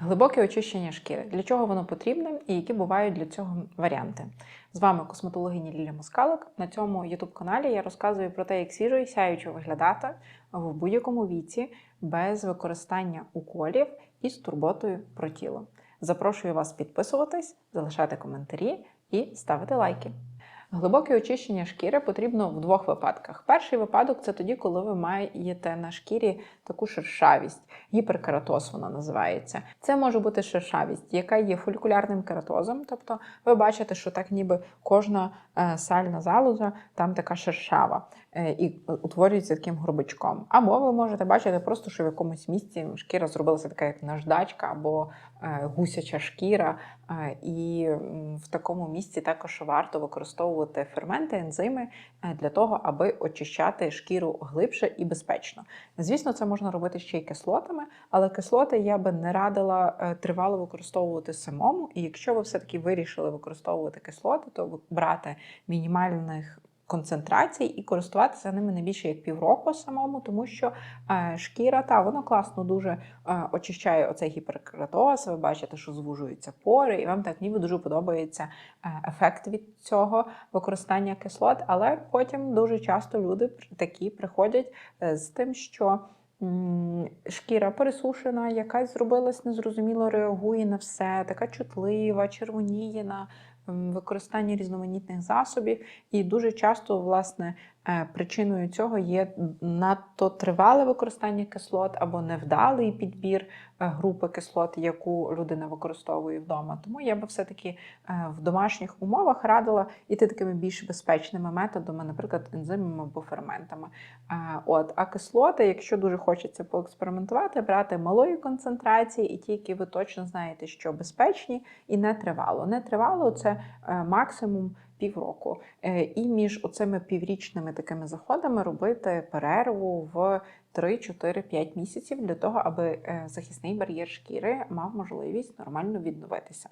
Глибоке очищення шкіри. Для чого воно потрібне і які бувають для цього варіанти? З вами косметологиня Лілія Москалик. На цьому youtube каналі я розказую про те, як свіжо і сяючо виглядати в будь-якому віці без використання уколів і з турботою про тіло. Запрошую вас підписуватись, залишати коментарі і ставити лайки. Глибоке очищення шкіри потрібно в двох випадках. Перший випадок це тоді, коли ви маєте на шкірі таку шершавість, гіперкератоз вона називається. Це може бути шершавість, яка є фолікулярним кератозом, тобто ви бачите, що так ніби кожна е, сальна залоза там така шершава е, і утворюється таким горбачком. Або ви можете бачити просто, що в якомусь місці шкіра зробилася така, як наждачка або е, гусяча шкіра, і в такому місці також варто використовувати ферменти, ензими е, для того, аби очищати шкіру глибше і безпечно. Звісно, це можна робити ще й кислотами, але кислоти я би не радила е, тривало використовувати самому. І якщо ви все-таки вирішили використовувати кислоти, то брати мінімальних концентрацій і користуватися ними не більше як півроку самому, тому що е, шкіра та вона класно дуже е, очищає оцей гіперкератоз. Ви бачите, що звужуються пори, і вам так ніби дуже подобається е, ефект від цього використання кислот. Але потім дуже часто люди такі приходять з тим, що шкіра пересушена, якась зробилась незрозуміло, реагує на все, така чутлива, червоніє на використання різноманітних засобів. І дуже часто, власне, е, причиною цього є надто тривале використання кислот або невдалий підбір е, групи кислот, яку людина використовує вдома. Тому я би все-таки е, в домашніх умовах радила іти такими більш безпечними методами, наприклад, ензимами або ферментами. От, а кислоти, якщо дуже хочеться поекспериментувати, брати малої концентрації і ті, які ви точно знаєте, що безпечні і не тривало. Не тривало це е, максимум півроку. Е, І між оцими піврічними такими заходами робити перерву в 3-4-5 місяців для того, аби е, захисний бар'єр шкіри мав можливість нормально відновитися.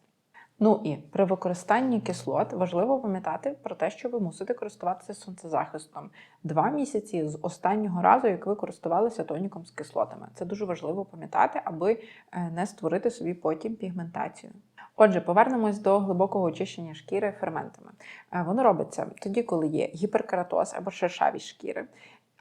Ну і при використанні кислот важливо пам'ятати про те, що ви мусите користуватися сонцезахистом два місяці з останнього разу, як ви користувалися тоніком з кислотами. Це дуже важливо пам'ятати, аби не створити собі потім пігментацію. Отже, повернемось до глибокого очищення шкіри ферментами. Е, Воно робиться тоді, коли є гіперкератоз або шершавість шкіри.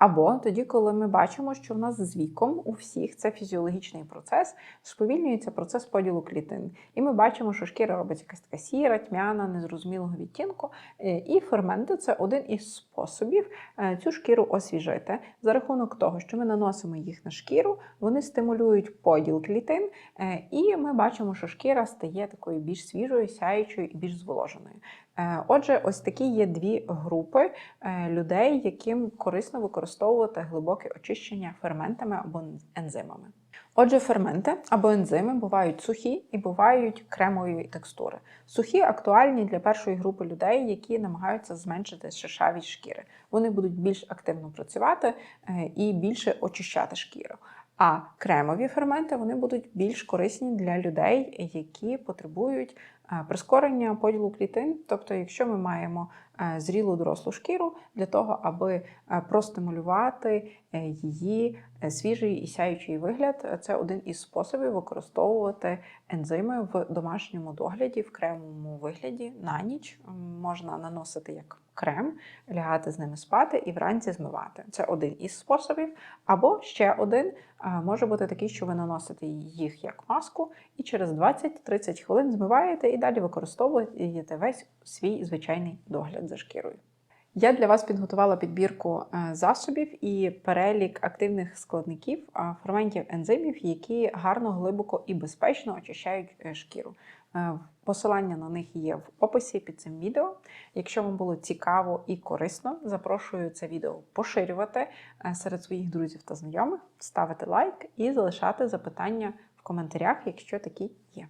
Або тоді, коли ми бачимо, що в нас з віком у всіх це фізіологічний процес, сповільнюється процес поділу клітин. І ми бачимо, що шкіра робиться якась така сіра, тьмяна, незрозумілого відтінку. Е, І ферменти це один із способів е, цю шкіру освіжити. За рахунок того, що ми наносимо їх на шкіру, вони стимулюють поділ клітин, е, і ми бачимо, що шкіра стає такою більш свіжою, сяючою і більш зволоженою. Е, Отже, ось такі є дві групи е, людей, яким корисно використовувати глибоке очищення ферментами або ензимами. Отже, ферменти або ензими бувають сухі і бувають кремової текстури. Сухі актуальні для першої групи людей, які намагаються зменшити шершавість шкіри. Вони будуть більш активно працювати е, і більше очищати шкіру. А кремові ферменти вони будуть більш корисні для людей, які потребують е, прискорення поділу клітин. Тобто, якщо ми маємо зрілу дорослу шкіру для того, аби е, простимулювати е, її е, свіжий і сяючий вигляд, е, це один із способів використовувати ензими в домашньому догляді, в кремовому вигляді на ніч. Можна наносити як крем, лягати з ними спати і вранці змивати. Це один із способів. Або ще один може бути такий, що ви наносите їх як маску, і через 20-30 хвилин змиваєте і далі використовуєте весь свій звичайний догляд за шкірою. Я для вас підготувала підбірку е, засобів і перелік активних складників а, ферментів ензимів, які гарно, глибоко і безпечно очищають е, шкіру. Е, Посилання на них є в описі під цим відео. Якщо вам було цікаво і корисно, запрошую це відео поширювати е, серед своїх друзів та знайомих, ставити лайк і залишати запитання в коментарях, якщо такі є.